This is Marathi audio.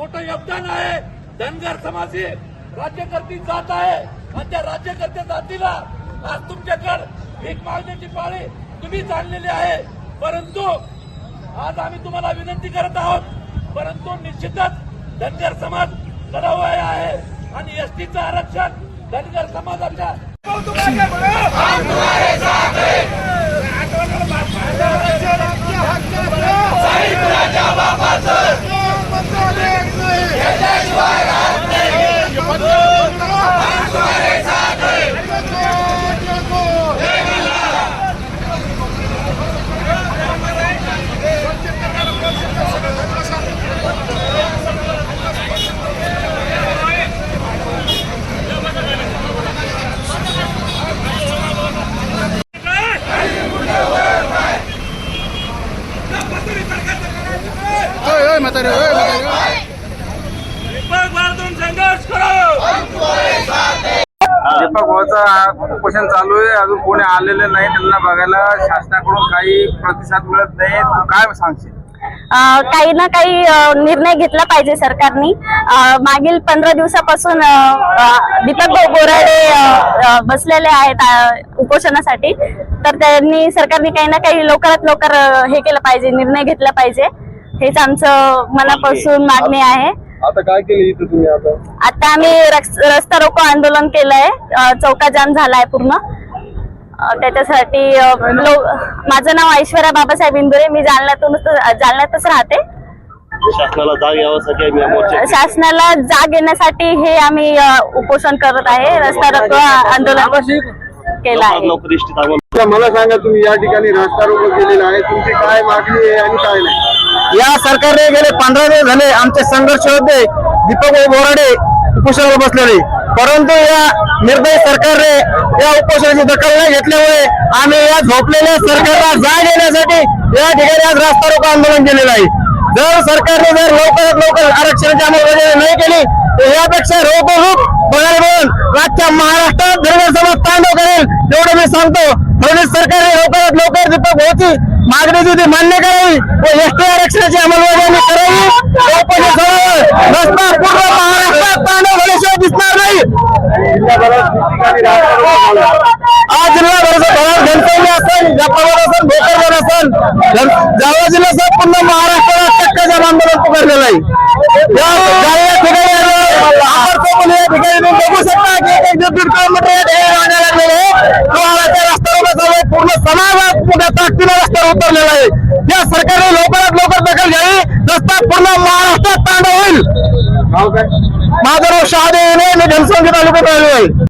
मोठं योगदान आहे. धनगर समाजी राज्यकर्ती जात आहे. आणि त्या राज्यकर्त्या जातीला आज तुमच्याकडे भीक मागण्याची पाळी तुम्ही चाललेली आहे. परंतु आज आम्ही तुम्हाला विनंती करत आहोत परंतु निश्चितच धनगर समाज लढावय आहे. आणि एसटीचं आरक्षण धनगर समाजाच्या संघर्ष करो. दीपक भाऊचा उपोषण चालू आहे. अजून कोणी आलेले नाही त्यांना बघायला. शासनाकडून काही प्रतिसाद मिळत नाही. तू काय सांगशील? अ, काही ना काही अ, निर्णय घेतला पाहिजे सरकारनी. अ, मागील पंधरा दिवसापासून अ, अ, दीपक भाऊ बोराडे अ, अ, बसलेले आहेत अ, उपोषणासाठी. तर त्यांनी सरकारने काही ना काही लवकरात लवकर अ, हे केलं पाहिजे निर्णय घेतला पाहिजे. हेच आमचं मनापासून मागणी आहे. आता काय केलं इथं तुम्ही आता? आता आम्ही रस्ता रोको आंदोलन केलंय. चौका जाम झालाय पूर्ण. त्याच्यासाठी माझं नाव ऐश्वर्या बाबासाहेब इंदुरे. मी जालन्यातूनच जालन्यातच राहते. शासनाला जाग यावासाठी आम्ही या मोर्चा शासनाला जाग येण्यासाठी हे आम्ही उपोषण करत आहे. रस्ता रोको आंदोलन केलं आहे. मला सांगा तुम्ही या ठिकाणी रस्ता रोको केलेला आहे. तुमची काय मागणी आहे आणि काय नाही? या सरकारने गेले पंधरा दिवस झाले आमचे संघर्ष होते. दीपक बोराडे उपोषणाला बसलेले. परंतु या निर्दयी सरकारने या उपोषणाची दखल नाही घेतल्यामुळे आम्ही या झोपलेल्या सरकारला जाग येण्यासाठी या ठिकाणी आज रास्ता रोको आंदोलन केलेलं आहे जर सरकारने जर लवकरात लवकर आरक्षणाची अंमलबजावणी नाही केली तर यापेक्षा रोखोक बघायला मिळून राज्य महाराष्ट्रात धर्म समाज तांडव करेल. एवढं मी सांगतो. फडणवीस सरकारने लवकर मागणी जी मान्य करावी. व एसटी आरक्षणाची अंमलबजावणी करावी. रस्ता पूर्ण महाराष्ट्रात तांडव झाल्याशिवाय दिसणार नाही. आज जिल्हा भरात घनसवली असेल जाफराबाद असेल भोकरदन असेल जन- जालना जिल्ह्यासह पूर्ण महाराष्ट्राला चक्काजाम आंदोलन पुकारलेलं आहे. या ठिकाणी आलो. या ठिकाणी बघू शकता की एक दीड किलोमीटर या ठिकाणी वाहने लागलेले आहे. तुम्हाला रस्ता रोको पूर्ण समाजात मोठ्या उतरलेला आहे या सरकारने लवकरात लवकर दखल घ्यावी. रस्ता पूर्ण महाराष्ट्रात तांडव होईल. माझं नाव शहादे मी घनसंगी तालुक्यात आलो आहे.